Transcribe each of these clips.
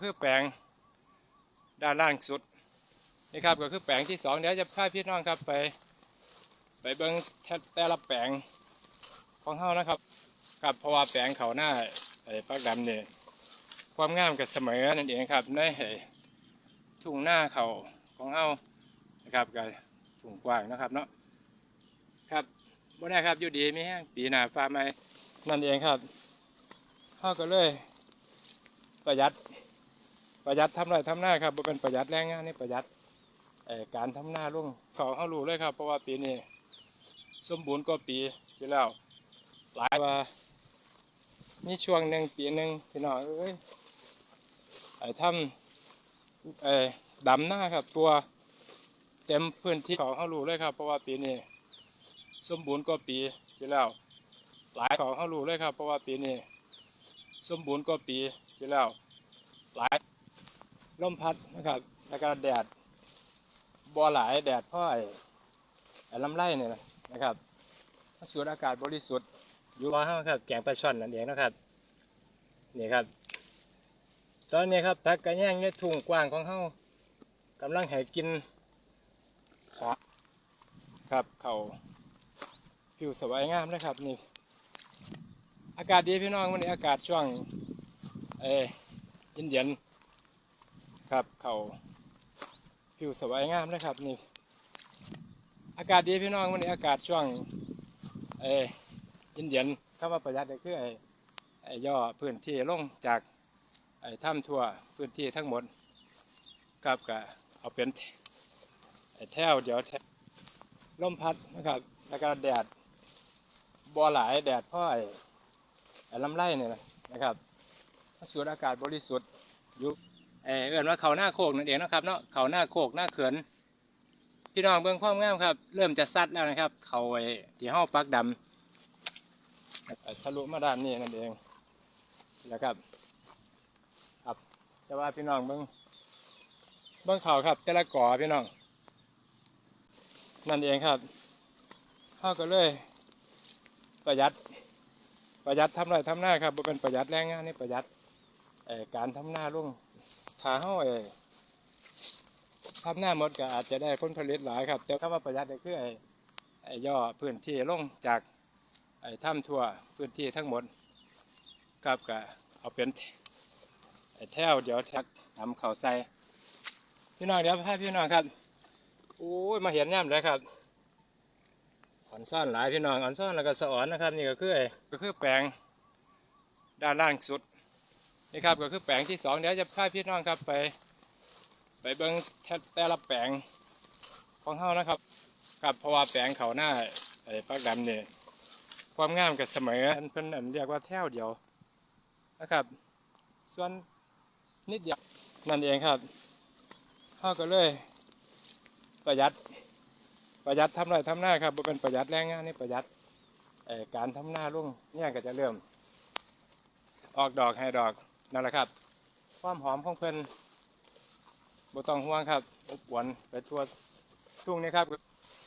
คือแปลงด้านล่างสุดนี่ครับก็คือแปลงที่สองเดี๋ยวจะพาพี่น้องครับไป ไปเบิ้งแต่ละแปลงของเฮานะครับครับเพราะว่าแปลงเขาหน้าไอ้ปักดำเนี่ยความงามกับเสมอนั่นเองครับในทุ่งหน้าเขาของเฮานะครับกับทุ่งกว้างนะครับเนาะครับบ่ได้ครับอยู่ดีมีแห้งปีหน้าฟ้าไหมนั่นเองครับเฮาก็เลยประหยัด ประหยัดทำไรทำหน้าครับบ่เป็นประหยัดแรงงานนี่ประหยัดการทำหน้าลงเขาเขารู้เลยครับ เพราะว่าปีนี้สมบูรณ์กว่าปีที่แล้วหลายว่ามีช่วงหนึ่งปีหนึ่งพี่น้องเอ้ยไอ้ทำเอ่อดำหน้าครับ ตัวเต็มพื้นที่เขาเขารู้เลยครับ เพราะว่าปีนี้สมบูรณ์กว่าปีที่แล้วหลายเขาเขารู้เลยครับ เพราะว่าปีนี้สมบูรณ์กว่าปีที่แล้วหลาย ลมพัดนะครับ แล้วก็แดดบ่หลายแดดพ่อไอ้ไอ้ลำไรเนี่ยนะครับสูดอากาศบริสุทธิ์อยู่ว่าเฮาครับแกงปลาช่อนนั่นเองนะครับนี่ครับ ตอนนี้ครับตักกระแยงในทุ่งกว้างของเฮากำลังห้กินขอครับเขาผิวสวยงามเลยครับ นี่ อากาศดีพี่น้องวันนี้อากาศช่วงเอเย็นเย็นๆ ครับ เขาผิวสวยงามเลยครับ นี่ อากาศดีพี่น้องวันนี้อากาศช่วงเอเย็นเย็นคำว่าประหยัดก็คือไอ้ไอ้ย่อพื้นที่ลงจากไอ้ถ้ำทั่วพื้นที่ทั้งหมดครับก็เอาเป็นไอ้แถวเดี๋ยวแถวลมพัดนะครับ แล้วก็แดดบ่หลายแดดพ่อไอ้ไอ้ลำไรเนี่ยนะครับสูดอากาศบริสุทธิ์ยู่เออ เอื่นว่าเขาหน้าโคกนั่นเองนะครับเนาะเขาหน้าโคกหน้าเขื่อนพี่น้องเบื้องความงามครับ เริ่มจะซัดแล้วนะครับ เขาไอ้ที่ห้าปักดำทะลุมาด้านนี้นั่นเองนะครับครับแต่ว่าพี่น้องเบื้องเบื้องเขาครับ แต่ละก่อพี่น้อง นั่นเองครับเขาก็เลย ประหยัดประหยัดทำไรทำหน้าครับเป็นประหยัดแรงงานนี่ประหยัดการทำหน้าลง ถ้าเฮาเอ่อทำหน้าหมดก็อาจจะได้ผลผลิตหลายครับ แต่คำว่าประหยัดก็คือไอ้ไอ้ย่อพื้นที่ลงจากไอ้ถ้ำทั่วพื้นที่ทั้งหมดครับก็เอาเป็นไอ้แถวเดี๋ยวท็กทำเข่าใส่พี่น้องเดี๋ยวพาพี่น้องครับโอ้ยมาเห็นย่ำเลยครับอ่อนซ่อนหลายพี่น้องอ่อนซ่อนแล้วก็สะอ่อนนะครับ นี่ก็คือไอ้ก็คือแปลงด้านล่างสุด นี่ครับก็คือแปลงที่สองเดี๋ยวจะพาพี่น้องครับไป ไปเบิ้งแต่ละแปลงของเฮานะครับครับเพราะว่าแปลงเขาหน้าไอ้ปักดำเนี่ยความงามกับเสมอเพิ่นอันเรียกว่าแถวเดียวนะครับ ส่วนนิดเดียวนั่นเองครับเฮาก็เลยประหยัดประหยัดทำไรทำหน้าครับเป็นประหยัดแรงงานนี่ประหยัดการทำหน้าลงเนี่ยก็จะเริ่ม ออกดอกให้ดอก นั่นแหละครับความหอมของเพิ่นบ่ต้องห่วงครับอบอวนไปทั่วทุ่งนี่ครับ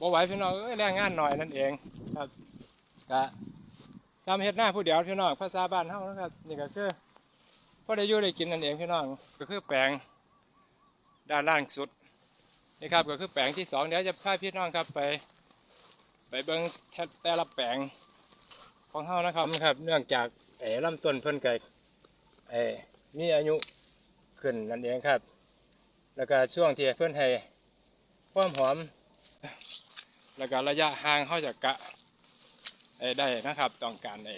บ่ไหวพี่น้องเอ้ยแรงงานหน่อยนั่นเองครับกะซ้ำเฮ็ดหน้าผู้เดียวพี่น้องภาษาบ้านเฮานะครับนี่ก็คือพอได้อยู่ได้กินนั่นเองพี่น้องก็คือแปลงด้านล่างสุดนี่ครับก็คือแปลงที่สองเดี๋ยวจะพาพี่น้องครับไป ไปเบิ้งแต่ละแปลงของเฮานะครับครับ เนื่องจากไอ้ลำต้นเพิ่นเกิ ดไอ้มีอายุขึ้นนั่นเองครับ แล้วก็ช่วงที่เพิ่อนให้ความหอม แล้วก็ระยะห่างเข้าจากกะได้นะครับ ต้องการไอ้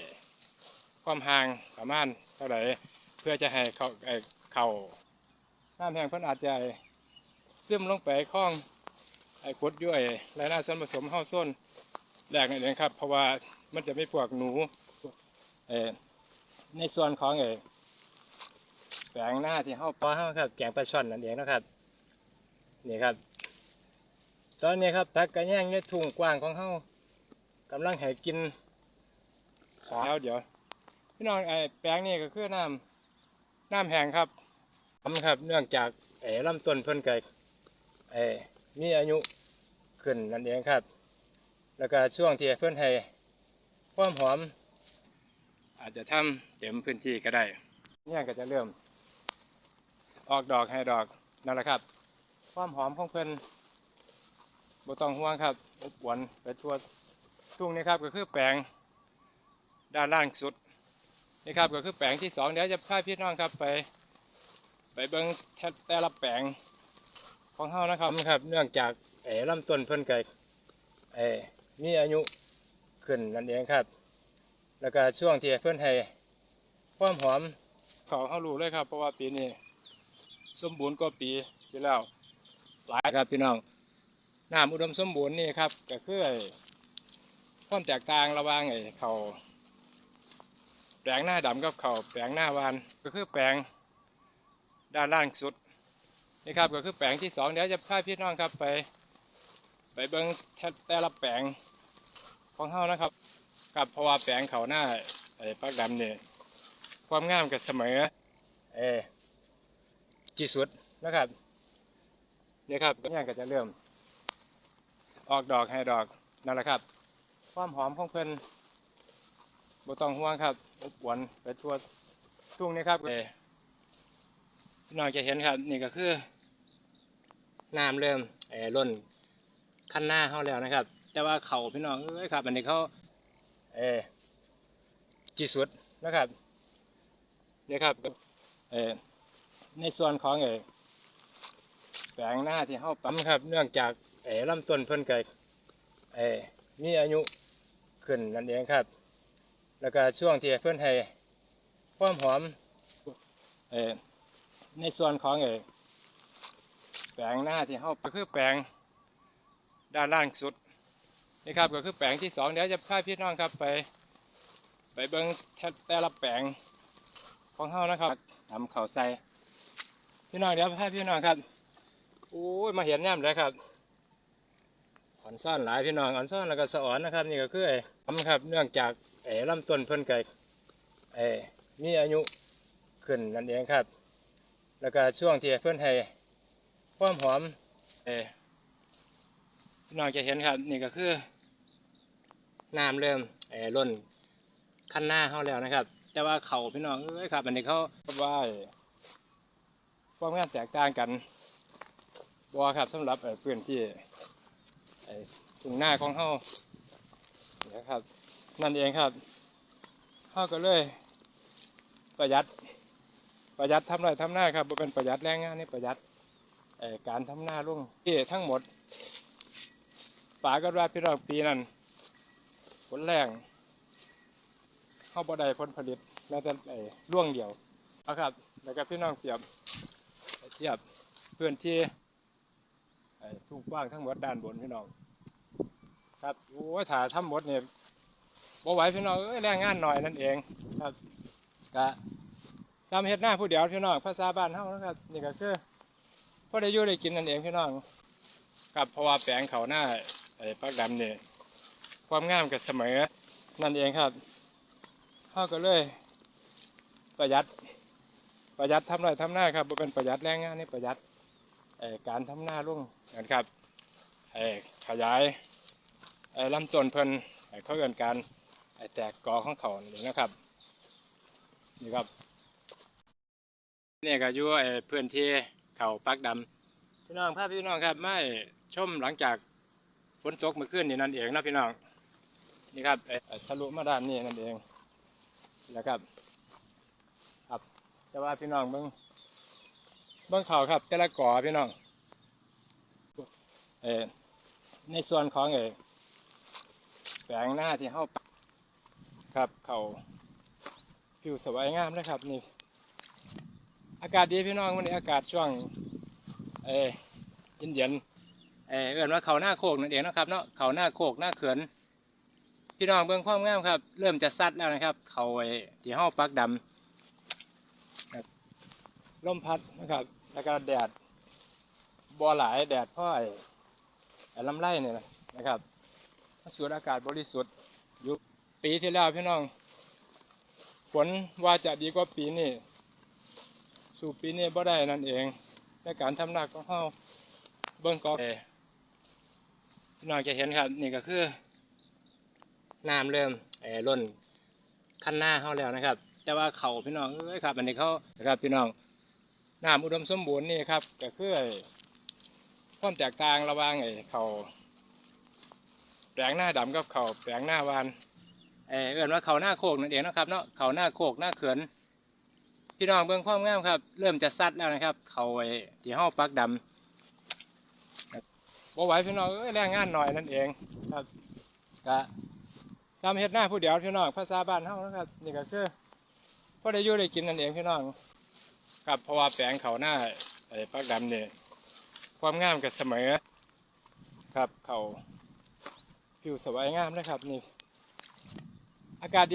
ความห่างประมาณเท่าไหร่เพื่อจะให้เขาเขาน้ำแห้งเพิ่นอาจจะซึมลงไปคล้องไอ้ขุดย้วยและน่าส่วนผสมเข้าส้นแรกนั่นเองครับ เพราะว่ามันจะไม่พวกหนูเอในส่วนของเออ แปลงหน้าที่เข้าปลาเข้าครับแกงปลาช่อนนั่นเองนะครับนี่ครับ ตอนนี้ครับตักกระแยงในทุ่งกว้างของเขากำลังให้กินขอแล้วเดี๋ยวพี่น้องไอ้แปลงนี่ก็คือน้ำน้ำแห้งครับทำครับเนื่องจากไอ้ลำต้นเพิ่นเกิดไอ้มีอายุขึ้นนั่นเองครับ แล้วก็ช่วงที่เพิ่นให้ความหอม อาจจะทำเต็มพื้นที่ก็ได้เนี่ยก็จะเริ่ม ออกดอกให้ดอกนั่นแหละครับ ความหอมของเพิ่นบ่ต้องห่วงครับอบอวนไปทั่วทุ่งนี่ครับก็คือแปลงด้านล่างสุดนี่ครับก็คือแปลงที่สองเดี๋ยวจะพาพี่น้องครับไป ไปเบิ่งแทแต่ละแปลงของเฮานะครับครับ เนื่องจากเออลำต้นเพิ่นไก่เออมีอายุขึ้นนั่นเองครับ แล้วก็ช่วงที่เพิ่นให้ความหอมเขาเฮารู้เลยครับ เพราะว่าปีนี้ สมบูรณ์กว่าปีที่แล้วหลายครับพี่น้องน้ำอุดมสมบูรณ์นี่ครับก็คือไอ้ความแตกต่างระหว่างไอ้เขาแปลงหน้าดำกับเขาแปลงหน้าวานก็คือแปลงด้านล่างสุดนี่ครับก็คือแปลงที่สองเดี๋ยวจะพาพี่น้องครับไป ไปเบิ้งแทแต่ละแปลงของเฮานะครับกับเพราะว่าแปลงเขาหน้าไอ้ปักดำเนี่ยความงามกับเสมอ เอ ที่สุดนะครับเนี่ครับก็ย่างก็จะเริ่ม ออกดอกให้ดอกนั่นแหละครับ ความหอมของเพิ่นบต้องห่วงครับอบอวนไปทั่วทุ่งนี่ครับเออพี่น้องจะเห็นครับ นี่ก็คือน้ำเริ่มเออล้นขั้นหน้าเขาแล้วนะครับ แต่ว่าเขาพี่น้องเอ้ยครับ อันนี้เขาเออจีสุดนะครับเนี่ครับเออ ในส่วนของเออแปลงหน้าที่เขาปั๊มครับ เนื่องจากเออลำต้นเพิ่นไก่เออมีอายุขึ้นนั่นเองครับ แล้วก็ช่วงที่เพิ่นให้ความหอมเออในส่วนของเออแปลงหน้าที่เขาก็คือแปลงด้านล่างสุดนี่ครับก็คือแปลงที่สองเดี๋ยวจะพาพี่น้องครับไป ไปเบิ้งแทแต่ละแปลงของเขานะครับทำเขาวใส่ พี่น้องเดี๋ยวพาพี่น้องครับโอ้ยมาเห็นย่ำเลยครับอ่อนซ่อนหลายพี่น้องอ่อนซ่อนแล้วก็สะอ่อนนะครับ นี่ก็คือไอ้ทำครับ เนื่องจากไอ้ลำต้นเพิ่นไก่ไอ้มีอายุขึ้นนั่นเองครับ แล้วก็ช่วงที่เพื่อนให้ความหอมเออพี่น้องจะเห็นครับ นี่ก็คือน้ำเริ่มเออล้นขั้นหน้าเขาแล้วนะครับ แต่ว่าเขาพี่น้องเอ้ยครับ อันนี้เขาว่า ความงานแตกต่างกันบัวครับสำหรับเอ่อพื้นที่ไอ้ทุ่งหน้าของเขานะครับ นั่นเองครับเขาก็เลยประหยัดประหยัดทำไรทำหน้าครับเป็นประหยัดแรงงานนี่ประหยัดการทำหน้าลุงที่ทั้งหมดป่าก็ว่าพี่น้องปีนั้นผลแรงเข้าบ่ได้ผลผลิตแม้แต่ไอ้ร่วงเดียวเอาครับแล้วก็พี่น้องเปรียบ เทียบเพื่อนที่ทุกว้างทั้งหมดด้านบนพี่น้อง ครับโอ้ยถ่าทำหมดเนี่ยบ่ไหวพี่น้องเอ้ยแรงงานหน่อยนั่นเองครับกะซ้ำเฮ็ดหน้าผู้เดียวพี่น้องภาษาบ้านเฮานะครับนี่ก็คือพอได้อยู่ได้กินนั่นเองพี่น้องกับเพราะว่าแปลงเขาหน้าไอ้ปักดำนี่ยความงามกับเสมอนั่นเองครับเฮาก็เลยประหยัด ประหยัดทำไรทำหน้าครับเป็นประหยัดแรงงานนี่ประหยัดการทำหน้าลุ่งกันครับขยายลำต้นเพิ่นไอ้เขาเกินการแตกกอของเขานี่นะครับนี่ครับนี่ก็อยู่ไอ้พื้นที่เขาปักดำพี่น้องภาพพี่น้องครับไม่ชมหลังจากฝนตกเมื่อคืนนี่นั่นเองนะพี่น้องนี่ครับทะลุมาด้านนี้นั่นเองนะครับ แต่ว่าพี่น้องเบิ้งเบิ้งเขาครับ แต่ละก่อพี่น้องเออในส่วนของเออแปลงหน้าที่เข้าปักครับเขาผิวสวยงามนะครับนี่ อากาศดีพี่น้องวันนี้อากาศช่วง เออเย็นเย็นๆเออเอื่นว่าเขาหน้าโคกนั่นเองนะครับเนาะเขาหน้าโคกหน้าเขื่อนพี่น้องเบื้องความงามครับ เริ่มจะซัดแล้วนะครับ เขาไอ้ที่ห้าปักดำครับ ลมพัดนะครับ แล้วก็แดดบัวหลายแดดพ่อไอ้ไอ้ลำไรเนี่ยนะครับสูดอากาศบริสุทธิ์อยุคปีที่แล้วพี่น้อง ฝนว่าจะดีกว่าปีนี้สู่ปีนี้บ่ได้นั่นเอง ในการทำนักของเขาเบิ้งก็พี่น้องจะเห็นครับ นี่ก็คือน้ำเริ่มเออล้นขั้นหน้าเขาแล้วนะครับ แต่ว่าเขาพี่น้องเอ้ยครับ อันนี้เขานะครับพี่น้อง น้ำอุดมสมบูรณ์นี่ครับก็คือไอ้ความแตกต่างระหว่างไอ้เขาแปลงหน้าดำกับเขาแปลงหน้าวานเออเอื่นว่าเขาหน้าโคกนั่นเองนะครับเนาะเขาหน้าโคกหน้าเขื่อนพี่น้องเบื้องความงามครับ เริ่มจะซัดแล้วนะครับ เขาไอ้ที่ห้าปักดำครับบ่ไหวพี่น้องเอ้ยแรงงานหน่อยนั่นเองครับก็ซ้ำเฮ็ดหน้าผู้เดียวพี่น้องภาษาบ้านเฮานะครับนี่ก็คือพอได้อยู่ได้กินนั่นเองพี่น้อง ครับเพราะว่าแปลงเขาหน้าไอ้ปักดำเนี่ยความงามกับเสมอครับเขาผิวสวยงามนะครับนี่อากาศดี